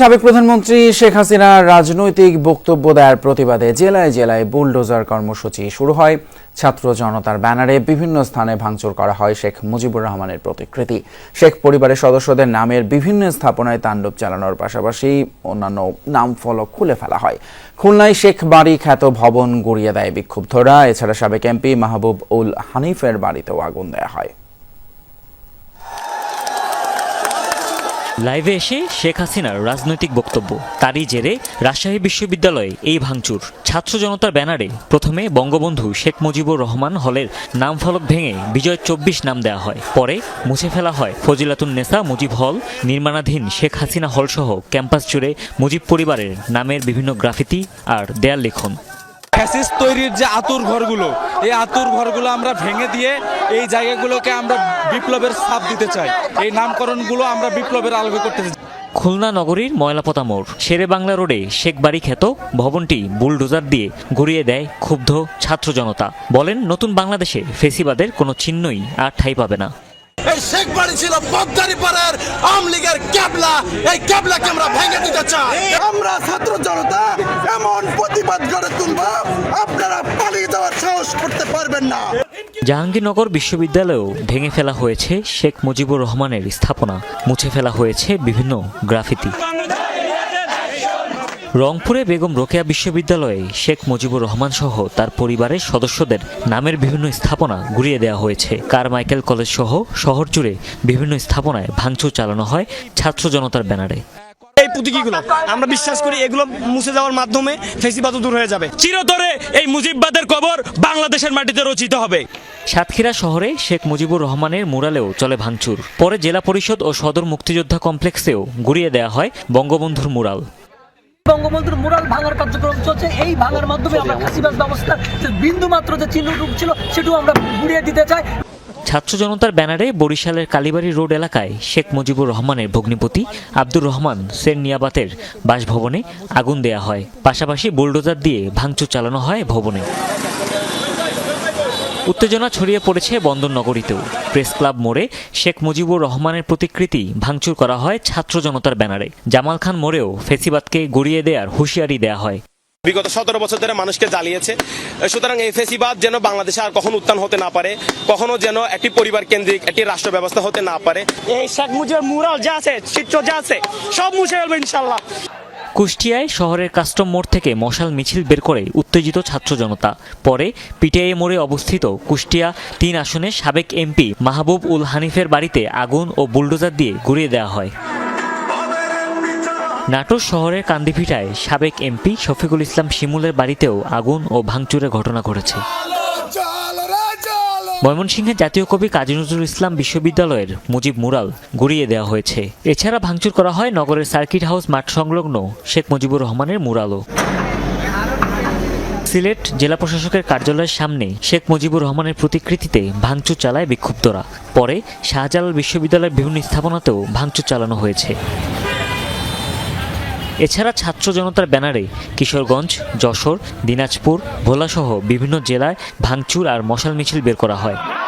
সাবেক প্রধানমন্ত্রী শেখ হাসিনার রাজনৈতিক বক্তব্য দেওয়ার প্রতিবাদে জেলায় জেলায় বুলডোজার কর্মসূচি শুরু হয়। ছাত্র জনতার ব্যানারে বিভিন্ন স্থানে ভাঙচুর করা হয় শেখ মুজিবুর রহমানের প্রতিকৃতি। শেখ পরিবারের সদস্যদের নামের বিভিন্ন স্থাপনায় তাণ্ডব চালানোর পাশাপাশি অন্যান্য নাম ফলক খুলে ফেলা হয়। খুলনায় শেখ বাড়ি খ্যাত ভবন গুড়িয়ে দেয় বিক্ষুব্ধরা। এছাড়া সাবেক এমপি মাহবুব উল হানিফের বাড়িতেও আগুন দেয়া হয়। লাইভে এসে শেখ হাসিনার রাজনৈতিক বক্তব্য। তারই জেরে রাজশাহী বিশ্ববিদ্যালয়ে এই ভাঙচুর। ছাত্র জনতার ব্যানারে প্রথমে বঙ্গবন্ধু শেখ মুজিবুর রহমান হলের নাম ফলক ভেঙে বিজয় চব্বিশ নাম দেওয়া হয়। পরে মুছে ফেলা হয় ফজিলাতুন নেসা মুজিব হল, নির্মাণাধীন শেখ হাসিনা হল সহ ক্যাম্পাস জুড়ে মুজিব পরিবারের নামের বিভিন্ন গ্রাফিতি আর দেয়াল লিখন। ফ্যাসিস তৈরির যে আতুর ঘরগুলো এই আতুর ঘরগুলো আমরা ভেঙে দিয়ে এই জায়গাগুলোকে আমরা বিপ্লবের ছাপ দিতে চাই। এই নামকরণগুলো আমরা বিপ্লবের আলোকে করতে চাই। খুলনা নগরীর ময়লাপতা মোড় শেরে বাংলা রোডে শেখ বাড়ি খ্যাত ভবনটি বুলডোজার দিয়ে গড়িয়ে দেয় ক্ষুব্ধ ছাত্র জনতা। বলেন নতুন বাংলাদেশে ফেসিবাদের কোনো চিহ্নই আর ঠাই পাবে না। এই শেখ বাড়ি ছিল বদ্দারি পাড়ার আওয়ামী লীগের ক্যাবলা। এই ক্যাবলাকে আমরা ভেঙে দিতে চাই। আমরা ছাত্র জনতা এমন প্রতিবাদ জাহাঙ্গীরনগর বিশ্ববিদ্যালয়েও ভেঙে ফেলা হয়েছে শেখ মুজিবুর রহমানের স্থাপনা। মুছে ফেলা হয়েছে বিভিন্ন গ্রাফিতি। রংপুরে বেগম রোকেয়া বিশ্ববিদ্যালয়ে শেখ মুজিবুর রহমান সহ তার পরিবারের সদস্যদের নামের বিভিন্ন স্থাপনা গুড়িয়ে দেওয়া হয়েছে। কারমাইকেল কলেজ সহ শহর জুড়ে বিভিন্ন স্থাপনায় ভাঙচুর চালানো হয় ছাত্র জনতার ব্যানারে। এই পুঁতিকিগুলো আমরা বিশ্বাস করি এগুলো মুছে যাওয়ার মাধ্যমে ফেসিবাদও দূর হয়ে যাবে। চিরতরে এই মুজিববাদের কবর বাংলাদেশের মাটিতে রচিত হবে। সাতক্ষীরা শহরে শেখ মুজিবুর রহমানের মুরালেও চলে ভাঙচুর। পরে জেলা পরিষদ ও সদর মুক্তিযোদ্ধা কমপ্লেক্সেও গুড়িয়ে দেওয়া হয় বঙ্গবন্ধুর মুরাল। বঙ্গবন্ধুর মুরাল ভাঙার কার্যক্রম চলছে। এই ভাঙার মাধ্যমে আমরা ফাঁসিবাদ ব্যবস্থার যে বিন্দু মাত্র যে চিহ্নটুকু ছিল সেটাও আমরা গুড়িয়ে দিতে চাই। ছাত্র জনতার ব্যানারে বরিশালের কালীবাড়ি রোড এলাকায় শেখ মুজিবুর রহমানের ভগ্নিপতি আব্দুর রহমান সেন নিয়াবাতের বাসভবনে আগুন দেয়া হয়। পাশাপাশি বুলডোজার দিয়ে ভাঙচুর চালানো হয় ভবনে। উত্তেজনা ছড়িয়ে পড়েছে বন্দরনগরীতেও। প্রেস ক্লাব মোড়ে শেখ মুজিবুর রহমানের প্রতিকৃতি ভাঙচুর করা হয় ছাত্র জনতার ব্যানারে। জামাল খান মোড়েও ফেসিবাদকে গড়িয়ে দেওয়ার হুঁশিয়ারি দেয়া হয়। বিগত সতেরো বছর ধরে মানুষকে জ্বালিয়েছে। সুতরাং এই ফেসিবাদ যেন বাংলাদেশে আর কখনো উত্থান হতে না পারে কখনো যেন একটি পরিবার কেন্দ্রিক একটি রাষ্ট্র ব্যবস্থা হতে না পারে। এই শেখ মুজিবের মুরাল যা আছে চিত্র যা আছে সব মুছে ফেলবে ইনশাল্লাহ। কুষ্টিয়ায় শহরের কাস্টম মোড় থেকে মশাল মিছিল বের করে উত্তেজিত ছাত্র জনতা। পরে পিটিআই মোড়ে অবস্থিত কুষ্টিয়া তিন আসনের সাবেক এমপি মাহবুব উল হানিফের বাড়িতে আগুন ও বুলডোজার দিয়ে ঘুরিয়ে দেওয়া হয়। নাটোর শহরের কান্দিভিটায় সাবেক এমপি শফিকুল ইসলাম শিমুলের বাড়িতেও আগুন ও ভাঙচুরের ঘটনা ঘটেছে। ময়মনসিংহের জাতীয় কবি কাজী নজরুল ইসলাম বিশ্ববিদ্যালয়ের মুজিব মুরাল গুড়িয়ে দেওয়া হয়েছে। এছাড়া ভাঙচুর করা হয় নগরের সার্কিট হাউস মাঠ সংলগ্ন শেখ মুজিবুর রহমানের মুরালও। সিলেট জেলা প্রশাসকের কার্যালয়ের সামনে শেখ মুজিবুর রহমানের প্রতিকৃতিতে ভাঙচুর চালায় বিক্ষুব্ধরা। পরে শাহজালাল বিশ্ববিদ্যালয়ের বিভিন্ন স্থাপনাতেও ভাঙচুর চালানো হয়েছে। এছাড়া ছাত্র জনতার ব্যানারে কিশোরগঞ্জ, যশোর, দিনাজপুর, ভোলাসহ বিভিন্ন জেলায় ভাঙচুর আর মশাল মিছিল বের করা হয়।